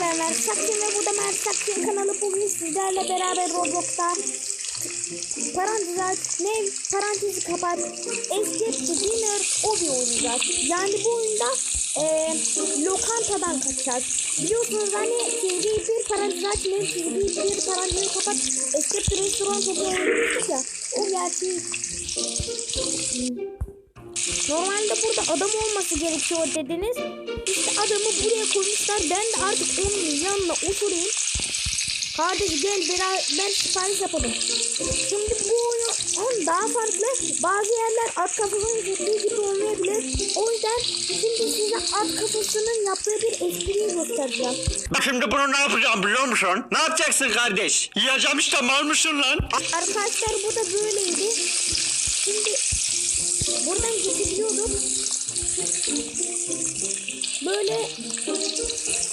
ben Mert ve bu da Mert Sakçın kanalı bugün sizlerle beraber Roblox'ta parantez aç, ne parantezi kapat, escape the dinner obi oynayacağız. Yani bu oyunda eee lokantadan kaçacağız. Biliyorsunuz hani çizgiyi bir parantez aç, ne çizgiyi bir parantezi kapat, escape the restaurant obi oynamıştık ya. O gerçeği Normalde burada adam olması gerekiyor dediniz. Adamı buraya koymuşlar. Ben de artık onun yanına oturayım. Kardeş gel beraber sipariş yapalım. Şimdi bu oyun daha farklı. Bazı yerler at kafasının gittiği gibi olmayabilir. O yüzden şimdi size at kafasının yaptığı bir espriyi göstereceğim. Bak şimdi bunu ne yapacağım biliyor musun? Ne yapacaksın kardeş? Yiyeceğim işte mal mısın lan? Arkadaşlar bu da böyleydi. Şimdi buradan geçebiliyorduk. Böyle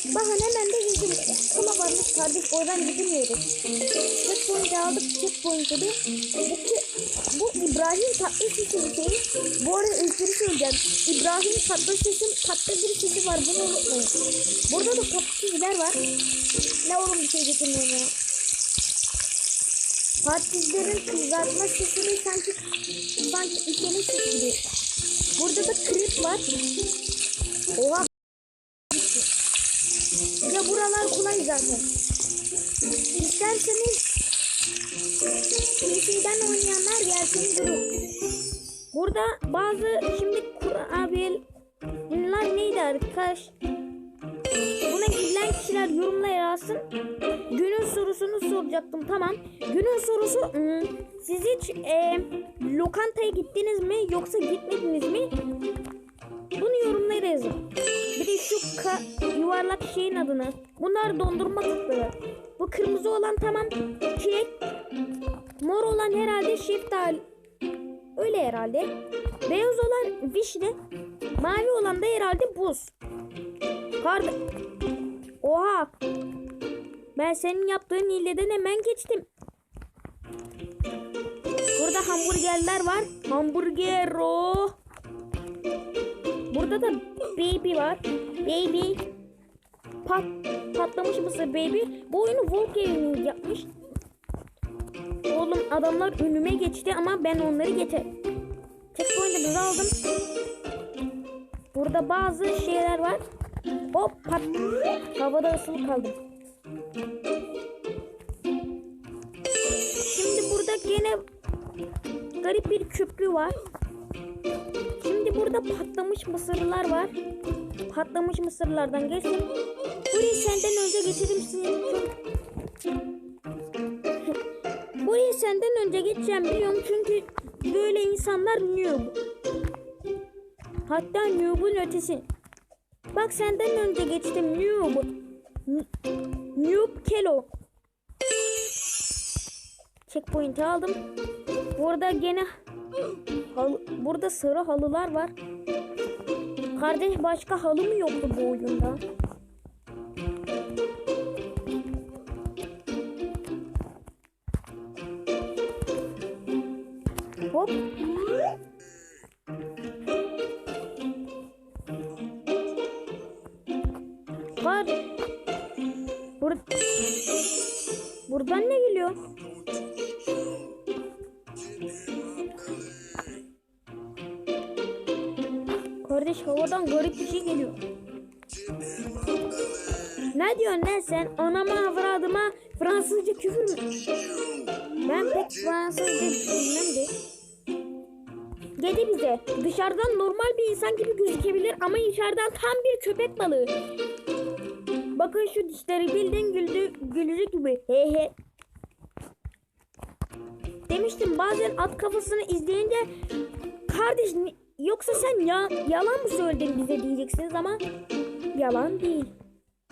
bakın hemen de girdim. Kula varmış kardeş oradan gidemiyoruz. Checkpoint aldık checkpoint'e de. Bu, bu İbrahim Tatlıses'in şeyi. Bu arada espri söyleyeceğim. İbrahim Tatlıses'in tatlı bir sesi var bunu unutmayın. Burada da patatesler var. Ne oğlum bir şey getirmiyorum ya. Patateslerin kızartma sesini sanki sanki işlemiş gibi. Burada da krep var. Oha. Zaten. İsterseniz PC'den oynayanlar gelsin durun. Burada bazı şimdi kurabiye bunlar neydi arkadaş? Buna gidilen kişiler yorumlara yazsın. Günün sorusunu soracaktım tamam. Günün sorusu ım, siz hiç e, lokantaya gittiniz mi yoksa gitmediniz mi? Bunu yorumlara yazın. Bir de şu ka- yuvarlak şeyin adını. Bunlar dondurma tatlıları. Bu kırmızı olan tamam çilek. Mor olan herhalde şeftali. Öyle herhalde. Beyaz olan vişne. Mavi olan da herhalde buz. Karda... Oha. Ben senin yaptığın hileden hemen geçtim. Burada hamburgerler var. Hamburger o. Burada da baby var. Baby. Pat, patlamış mısır baby. Bu oyunu Volk yapmış. Oğlum adamlar önüme geçti ama ben onları geçer. Checkpoint'ı aldım. Burada bazı şeyler var. Hop pat. Havada asılı kaldım. Şimdi burada gene garip bir köprü var. Şimdi burada patlamış mısırlar var. Patlamış mısırlardan geçtim. Burayı senden önce geçelim senin Burayı senden önce geçeceğim biliyorum çünkü böyle insanlar noob. Hatta noob'un ötesi. Bak senden önce geçtim noob. Noob Kelo. Checkpoint'i aldım. Burada gene halı, burada sarı halılar var. Kardeş başka halı mı yoktu bu oyunda? Kardeş havadan garip bir şey geliyor. Ne diyorsun lan sen? Anama avradıma Fransızca küfür mü? Ben pek Fransızca bilmem de. Dedi bize dışarıdan normal bir insan gibi gözükebilir ama içeriden tam bir köpek balığı. Bakın şu dişleri bildiğin güldü, gülücük gibi. He he. Demiştim bazen at kafasını izleyince kardeş yoksa sen ya yalan mı söyledin bize diyeceksiniz ama yalan değil.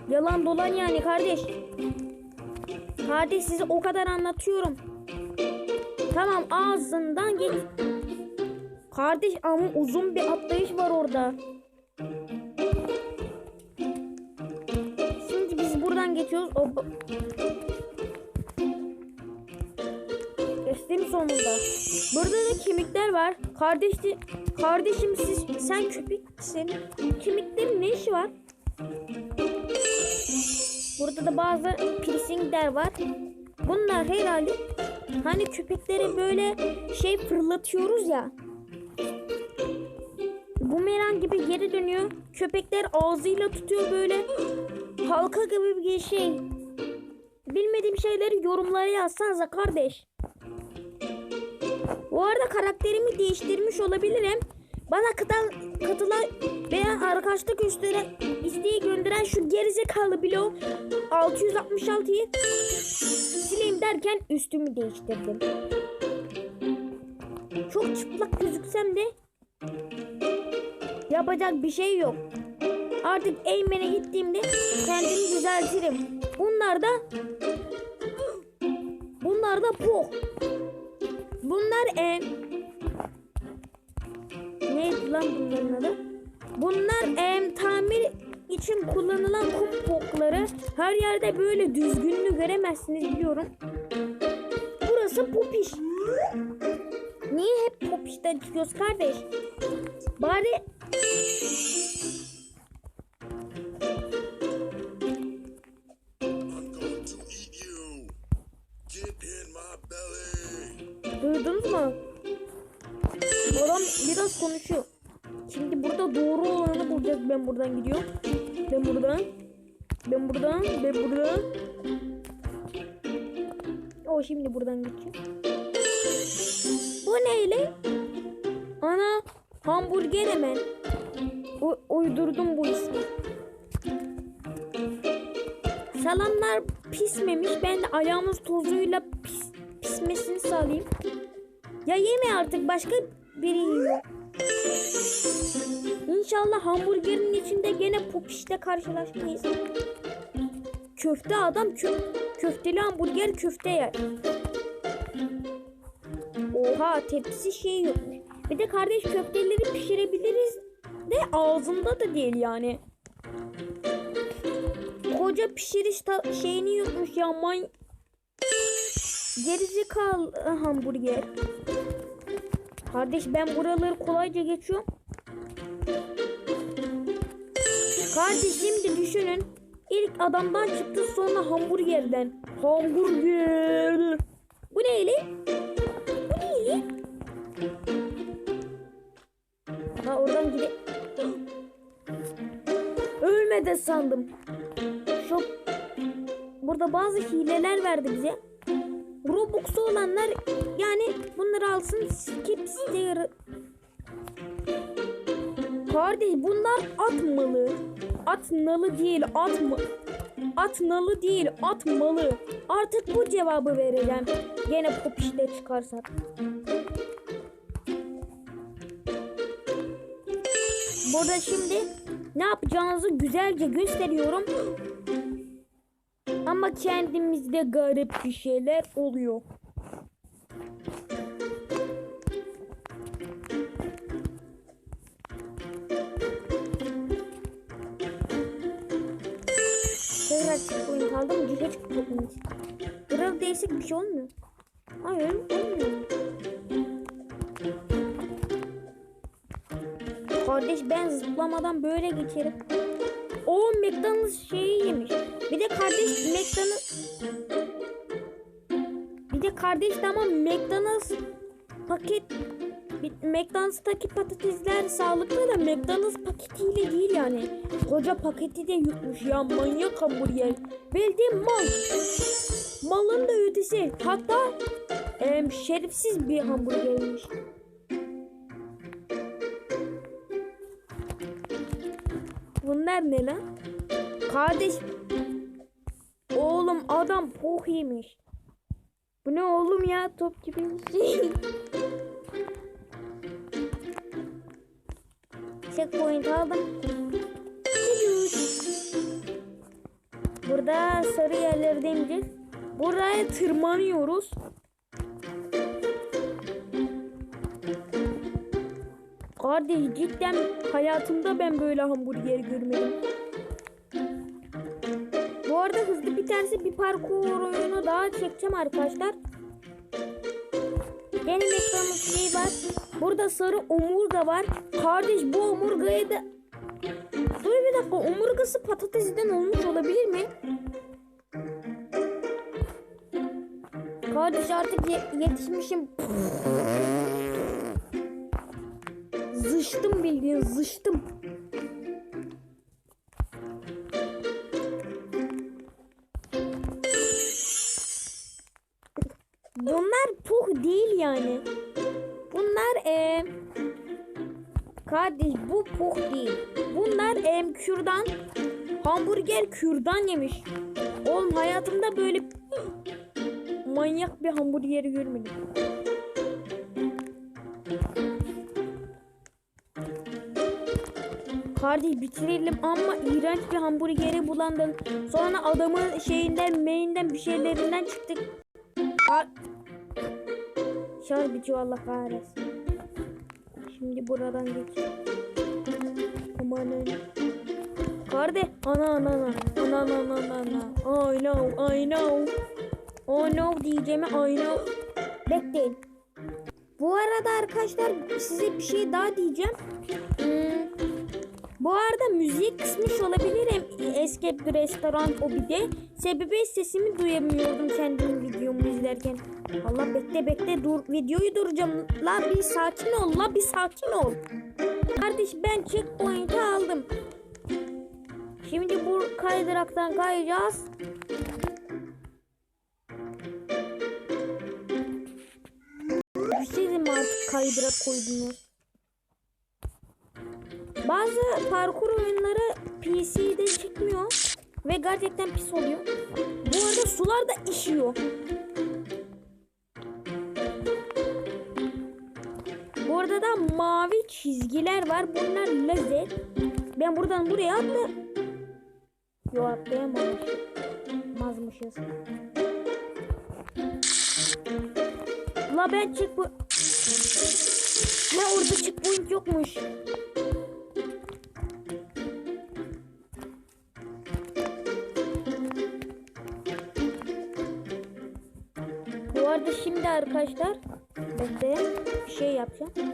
Yalan dolan yani kardeş. Kardeş size o kadar anlatıyorum. Tamam ağzından geç. Kardeş ama uzun bir atlayış var orada. Şimdi biz buradan geçiyoruz. O Geçtim sonunda. Burada da kemikler var. Kardeşi, kardeşim siz, sen köpeksin. Kemiklerin ne işi var? Burada da bazı piercingler var. Bunlar herhalde hani köpeklere böyle şey fırlatıyoruz ya. Bumerang gibi geri dönüyor. Köpekler ağzıyla tutuyor böyle. Halka gibi bir şey. Bilmediğim şeyleri yorumlara yazsanıza kardeş. Bu arada karakterimi değiştirmiş olabilirim. Bana katılan, katılan veya arkadaşlık gösteren isteği gönderen şu gerizekalı blok 666'yı sileyim derken üstümü değiştirdim. Çok çıplak gözüksem de yapacak bir şey yok. Artık Eymen'e gittiğimde kendimi düzeltirim. Bunlar da bunlar da bu. Bunlar e, neydi lan bunların adı? Bunlar e, tamir için kullanılan kum pokları. Her yerde böyle düzgünlüğü göremezsiniz biliyorum. Burası popiş. Niye hep popişten çıkıyoruz kardeş? Bari Duydunuz mu? Adam biraz konuşuyor. Şimdi burada doğru olanı bulacağız. Ben buradan gidiyorum. Ben buradan. Ben buradan. Ben buradan. O şimdi buradan geçiyor. Bu neyle? Ana hamburger hemen. U- uydurdum bu ismi. Salamlar pismemiş. Ben de ayağımız tozuyla pis, pismesini sağlayayım. Ya yeme artık başka biri yiyor. İnşallah hamburgerin içinde gene popişte karşılaşmayız. Köfte adam kö köfteli hamburger köfte yer. Oha tepsi şey yok. Bir de kardeş köfteleri pişirebiliriz de ağzında da değil yani. Koca pişiriş şeyini yutmuş ya man Gerizekalı hamburger. Kardeş ben buraları kolayca geçiyorum. Kardeş şimdi düşünün. İlk adamdan çıktı sonra hamburgerden. Hamburger. Bu neyle? Bu neyle? Ha oradan gide... Ölmedi sandım. Çok... Burada bazı hileler verdi bize. Robux'u olanlar yani bunları alsın skip sticker. Kardeş bunlar atmalı. Atmalı değil atma. Atmalı değil atmalı. Artık bu cevabı vereceğim. Gene popişte çıkarsak. Burada şimdi ne yapacağınızı güzelce gösteriyorum. Ama kendimizde garip bir şeyler oluyor. Tekrar checkpoint aldım. Cüce checkpoint. Biraz değişik bir şey olmuyor. Hayır olmuyor. Kardeş ben zıplamadan böyle geçerim. O McDonald's şeyi yemiş. Bir de kardeş McDonald's Bir de kardeş tamam McDonald's paket McDonald's'taki patatesler sağlıklı da McDonald's paketiyle değil yani. Koca paketi de yutmuş ya manyak hamburger. Bildiğin mal. Malın da ötesi. Hatta em, şerefsiz bir hamburgermiş. Bunlar ne lan? Kardeş. Oğlum adam poh yemiş. Bu ne oğlum ya top gibi şey. Checkpoint aldım. Burada sarı yerlerde ineceğiz. Buraya tırmanıyoruz. Kardeş cidden hayatımda ben böyle hamburger görmedim. Bu arada hızlı biterse bir parkur oyunu daha çekeceğim arkadaşlar. Benim ekranım şey var. Burada sarı omurga var. Kardeş bu omurgayı da... Dur bir dakika omurgası patatesden olmuş olabilir mi? Kardeş artık ye yetişmişim. zıştım bildiğin zıştım. Hamburger kürdan yemiş. Oğlum hayatımda böyle manyak bir hamburgeri görmedim. Kardeş bitirelim ama iğrenç bir hamburgeri bulandın. Sonra adamın şeyinden, main'den bir şeylerinden çıktık. Kar Şarj bitiyor Allah kahretsin. Şimdi buradan geç. Kardeş. Ana ana ana. Ana ana ana ana, ana. I know I know. Oh no diyeceğimi I know. Bekleyin. Bu arada arkadaşlar size bir şey daha diyeceğim. Hmm, bu arada müziği kısmış olabilirim Escape the Restaurant o bir de. Sebebi sesimi duyamıyordum kendim videomu izlerken. Allah bekle bekle dur videoyu duracağım. La bir sakin ol la bir sakin ol. Kardeş ben checkpoint'i aldım. Şimdi bu kaydıraktan kayacağız. Sizin artık kaydırak koydunuz? Bazı parkur oyunları PC'de çıkmıyor ve gerçekten pis oluyor. Bu arada sular da işiyor. Bu arada da mavi çizgiler var. Bunlar lazer. Ben buradan buraya atla. Yok atlayamamışız. Mazmışız. La ben çık bu. Ne orada checkpoint yokmuş. Bu arada şimdi arkadaşlar bekle bir şey yapacağım.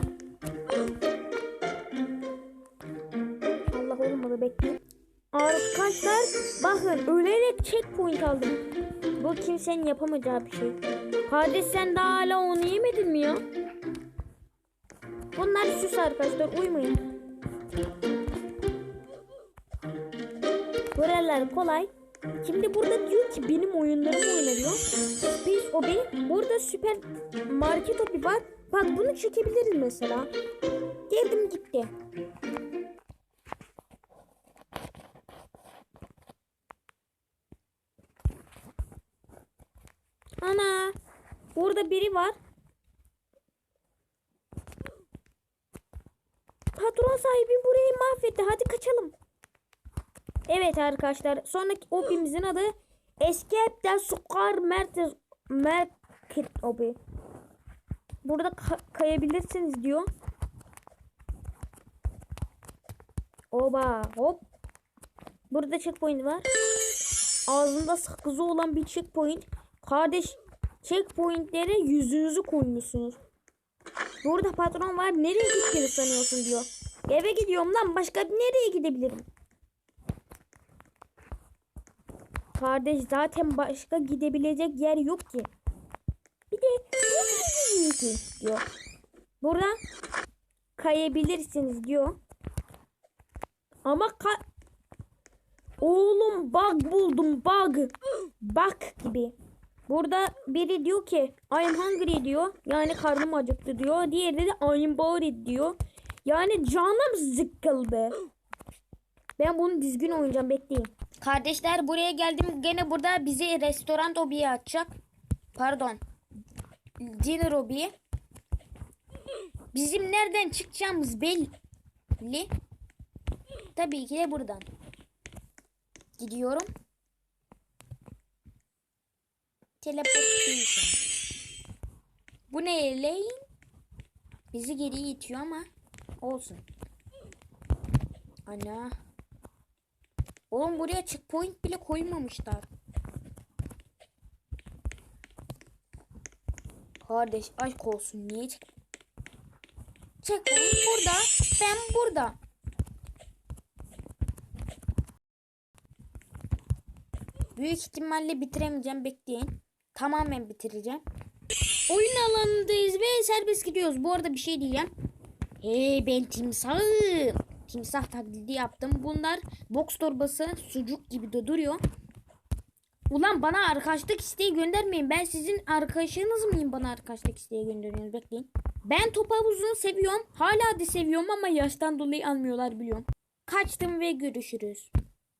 Allah olmadı bekle. Arkadaşlar bakın ölerek checkpoint aldım. Bu kimsenin yapamayacağı bir şey. Kardeş sen daha hala onu yemedin mi ya? Bunlar süs arkadaşlar uymayın. Buralar kolay. Şimdi burada diyor ki benim oyunlarım oynanıyor. Space Obi. Burada süper market obi var. Bak bunu çekebiliriz mesela. Geldim gitti. Ana. Burada biri var. Patron sahibi burayı mahvetti. Hadi kaçalım. Evet arkadaşlar. Sonraki obimizin adı Escape del Sukar Merkez Market obi. Burada ka- kayabilirsiniz diyor. Oba hop. Burada checkpoint var. Ağzında sakızı olan bir checkpoint. Kardeş checkpointlere yüzünüzü koymuşsunuz. Burada patron var. Nereye gittiğini sanıyorsun diyor. Eve gidiyorum lan. Başka nereye gidebilirim? Kardeş zaten başka gidebilecek yer yok ki. Bir de gidiyorsun diyor. Burada kayabilirsiniz diyor. Ama ka Oğlum bug buldum bug. Bug gibi. Burada biri diyor ki I'm hungry diyor. Yani karnım acıktı diyor. Diğeri de I'm bored diyor. Yani canım sıkıldı. Ben bunu düzgün oynayacağım bekleyin. Kardeşler buraya geldim. Gene burada bizi restoran obiye açacak. Pardon. Dinner obiye. Bizim nereden çıkacağımız belli. Tabii ki de buradan. Gidiyorum. Teleportation. Bu ne lane? Bizi geri itiyor ama olsun. Ana. Oğlum buraya checkpoint bile koymamışlar. Kardeş aşk olsun niye check... Checkpoint burada. Ben burada. Büyük ihtimalle bitiremeyeceğim bekleyin. Tamamen bitireceğim. Oyun alanındayız ve serbest gidiyoruz. Bu arada bir şey diyeceğim. Hey ben timsahım. Timsah taklidi yaptım. Bunlar box torbası sucuk gibi de duruyor. Ulan bana arkadaşlık isteği göndermeyin. Ben sizin arkadaşınız mıyım bana arkadaşlık isteği gönderiyorsunuz? Bekleyin. Ben top havuzunu seviyorum. Hala da seviyorum ama yaştan dolayı almıyorlar biliyorum. Kaçtım ve görüşürüz.